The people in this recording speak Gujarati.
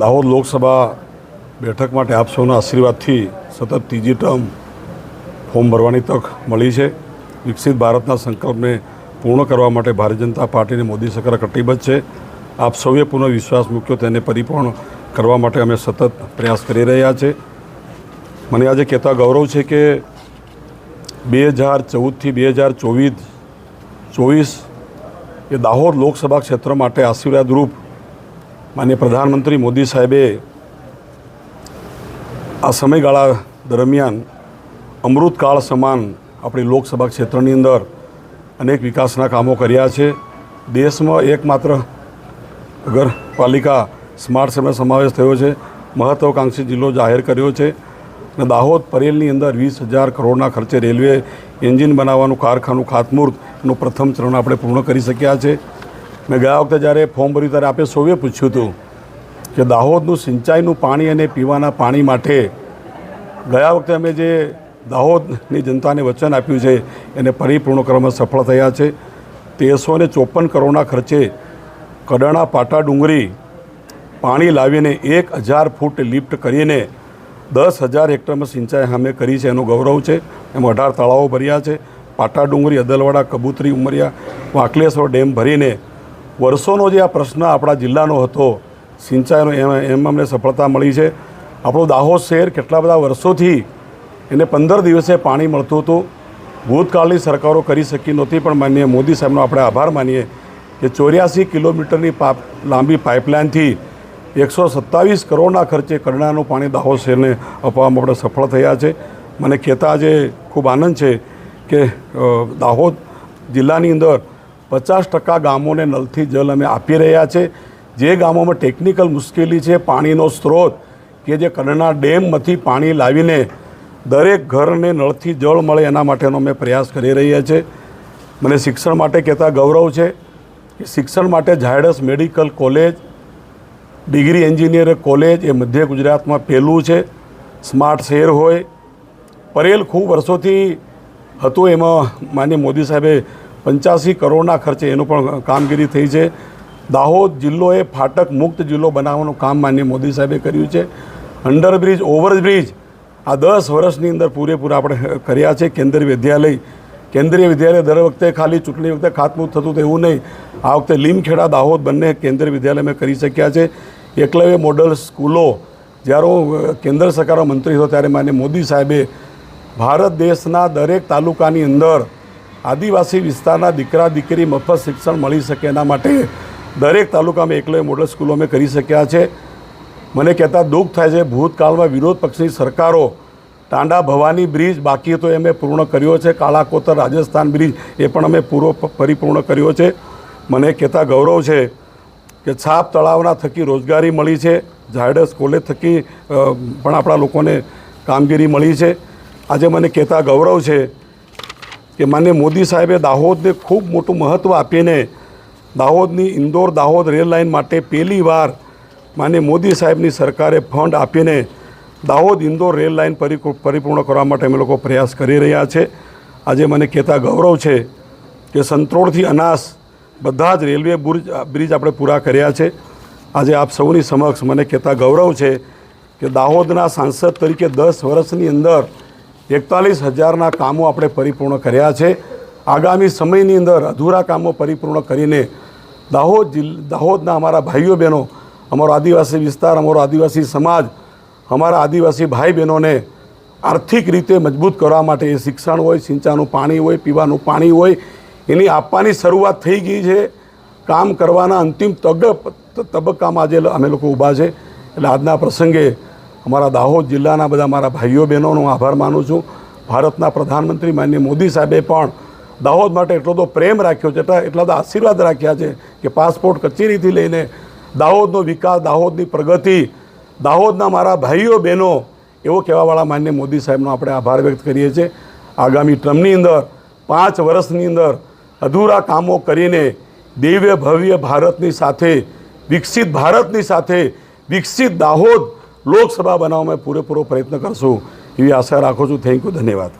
દાહોદ લોકસભા બેઠક માટે આપ સૌના આશીર્વાદથી સતત ત્રીજી ટર્મ ફોર્મ ભરવાની તક મળી છે. વિકસિત ભારતના સંકલ્પને પૂર્ણ કરવા માટે ભારતીય જનતા પાર્ટીને મોદી સરકાર કટિબદ્ધ છે. આપ સૌએ પુનઃ વિશ્વાસ મૂક્યો તેને પરિપૂર્ણ કરવા માટે અમે સતત પ્રયાસ કરી રહ્યા છે. મને આજે કહેતા ગૌરવ છે કે બે હજાર ચૌદથી બે હજાર ચોવીસ ચોવીસ એ દાહોદ લોકસભા ક્ષેત્ર માટે આશીર્વાદરૂપ માન્ય પ્રધાનમંત્રી મોદી સાહેબે આ સમયગાળા દરમિયાન અમૃતકાળ સમાન આપણી લોકસભા ક્ષેત્રની અંદર અનેક વિકાસના કામો કર્યા છે. દેશમાં એકમાત્ર નગરપાલિકા સ્માર્ટ સમય સમાવેશ થયો છે. મહત્વાકાંક્ષી જિલ્લો જાહેર કર્યો છે. અને દાહોદ પરેલની અંદર વીસ હજાર કરોડના ખર્ચે રેલવે એન્જિન બનાવવાનું કારખાનું ખાતમુહૂર્તનું પ્રથમ ચરણ આપણે પૂર્ણ કરી શક્યા છે. મેં ગયા વખતે જ્યારે ફોર્મ ભર્યું ત્યારે આપણે સૌએ પૂછ્યું હતું કે દાહોદનું સિંચાઈનું પાણી અને પીવાના પાણી માટે ગયા વખતે અમે જે દાહોદની જનતાને વચન આપ્યું છે, એને પરિપૂર્ણ કરવામાં સફળ થયા છે. તેરસો ને ચોપન કરોડના ખર્ચે કડાણા, પાટા, ડુંગરી પાણી લાવીને એક હજાર ફૂટ લિફ્ટ કરીને દસ હજાર હેક્ટરમાં સિંચાઈ અમે કરી છે, એનું ગૌરવ છે. એમાં અઢાર તળાવો ભર્યા છે. પાટા ડુંગરી, અદલવાડા, કબૂતરી ઉમરિયા, વાંકલેશ્વર ડેમ ભરીને વર્ષોનો જે આ પ્રશ્ન આપણા જિલ્લાનો હતો, સિંચાઈનો એમ એમ અમને સફળતા મળી છે. આપણો દાહોદ શહેર કેટલા બધા વર્ષોથી એને પંદર દિવસે પાણી મળતું હતું. ભૂતકાળની સરકારો કરી શકી નહોતી, પણ માનીએ મોદી સાહેબનો આપણે આભાર માનીએ કે ચોર્યાસી કિલોમીટરની પાપ લાંબી પાઇપલાઇનથી એકસો સત્તાવીસ કરોડના ખર્ચે કરણાનું પાણી દાહોદ શહેરને અપાવવામાં આપણે સફળ થયા છે. મને કહેતા આજે ખૂબ આનંદ છે કે દાહોદ જિલ્લાની અંદર પચાસ ટકા ગામોને નલથી જલ અમે આપી રહ્યા છે. જે ગામોમાં ટેકનિકલ મુશ્કેલી છે, પાણીનો સ્ત્રોત કે જે કરણા ડેમમાંથી પાણી લાવીને દરેક ઘરને નળથી જળ મળે એના માટેનો અમે પ્રયાસ કરી રહ્યા છે. મને શિક્ષણ માટે કહેતા ગૌરવ છે કે શિક્ષણ માટે Zydus medical college, degree engineer college એ મધ્ય ગુજરાતમાં પહેલું છે. સ્માર્ટ શહેર હોય. પરેલ ખૂબ વર્ષોથી હતું એમાં માન્ય મોદી સાહેબે પંચ્યાસી કરોડના ખર્ચે એનું પણ કામગીરી થઈ છે. દાહોદ જિલ્લો એ ફાટક મુક્ત જિલ્લો બનાવવાનું કામ માન્ય મોદી સાહેબે કર્યું છે. અંડરબ્રિજ, ઓવરબ્રિજ આ દસ વર્ષની અંદર પૂરેપૂરા આપણે કર્યા છે. કેન્દ્રીય વિદ્યાલય કેન્દ્રીય વિદ્યાલય દર વખતે ખાલી ચૂંટણી વખતે ખાતમુહૂર્ત થતું તેવું નહીં. આ વખતે લીમખેડા, દાહોદ બંને કેન્દ્રીય વિદ્યાલય મેં કરી શક્યા છે. એકલવ્ય મોડલ સ્કૂલો જ્યારે હું કેન્દ્ર સરકારનો મંત્રી હતો ત્યારે માન્ય મોદી સાહેબે ભારત દેશના દરેક તાલુકાની અંદર આદિવાસી વિસ્તારના દીકરા, દીકરી મફત શિક્ષણ મળી શકે એના માટે દરેક તાલુકામાં એકલોય મોડલ સ્કૂલો અમે કરી શક્યા છે. મને કહેતા દુઃખ થાય છે, ભૂતકાળમાં વિરોધ પક્ષની સરકારો ટાંડા ભવાની બ્રિજ બાકી તો અમે પૂર્ણ કર્યો છે. કાળાકોતર રાજસ્થાન બ્રિજ એ પણ અમે પૂરો પરિપૂર્ણ કર્યો છે. મને કહેતા ગૌરવ છે કે છાપ તળાવના થકી રોજગારી મળી છે, ઝાયડસ કોલેજ થકી પણ આપણા લોકોને કામગીરી મળી છે. આજે મને કહેતા ગૌરવ છે કે માન્ય મોદી સાહેબે દાહોદને ખૂબ મોટું મહત્ત્વ આપીને દાહોદની ઇન્દોર દાહોદ રેલ લાઇન માટે પહેલી વાર માન્ય મોદી સાહેબની સરકારે ફંડ આપીને દાહોદ ઇન્દોર રેલ લાઇન પરિપૂ- પરિપૂર્ણ કરવા માટે અમે લોકો પ્રયાસ કરી રહ્યા છે. આજે મને કહેતા ગૌરવ છે કે સંત્રોડથી અનાસ બધા જ રેલવે બુર્જ બ્રિજ આપણે પૂરા કર્યા છે. આજે આપ સૌની સમક્ષ મને કહેતા ગૌરવ છે કે દાહોદના સાંસદ તરીકે દસ વર્ષની અંદર એકતાલીસ હજારના કામો આપણે પરિપૂર્ણ કર્યા છે. આગામી સમયની અંદર અધૂરા કામો પરિપૂર્ણ કરીને દાહોદ જિલ્, દાહોદના અમારા ભાઈઓ બહેનો, અમારો આદિવાસી વિસ્તાર, અમારો આદિવાસી સમાજ, અમારા આદિવાસી ભાઈ બહેનોને આર્થિક રીતે મજબૂત કરવા માટે શિક્ષણ હોય સિંચાનું પાણી હોય, પીવાનું પાણી હોય, એની આપવાની શરૂઆત થઈ ગઈ છે. કામ કરવાના અંતિમ તબક્કામાં આજે અમે લોકો ઊભા છે. એટલે આજના પ્રસંગે અમારા દાહોદ જિલ્લાના બધા મારા ભાઈઓ બહેનોનો આભાર માનું છું. ભારતના પ્રધાનમંત્રી માન્ય મોદી સાહેબે પણ દાહોદ માટે એટલો તો પ્રેમ રાખ્યો છે, એટલા એટલા તો આશીર્વાદ રાખ્યા છે કે પાસપોર્ટ કચેરીથી લઈને દાહોદનો વિકાસ, દાહોદની પ્રગતિ, દાહોદના મારા ભાઈઓ બહેનો, એવો કહેવાવાળા માન્ય મોદી સાહેબનો આપણે આભાર વ્યક્ત કરીએ છીએ. આગામી ટર્મની અંદર, પાંચ વર્ષની અંદર અધૂરા કામો કરીને દિવ્ય ભવ્ય ભારતની સાથે, વિકસિત ભારતની સાથે, વિકસિત દાહોદ લોકસભા બનાવવામાં પૂરેપૂરો પ્રયત્ન કરશું. એવી આશા રાખું છું. થેન્ક યુ ધન્યવાદ.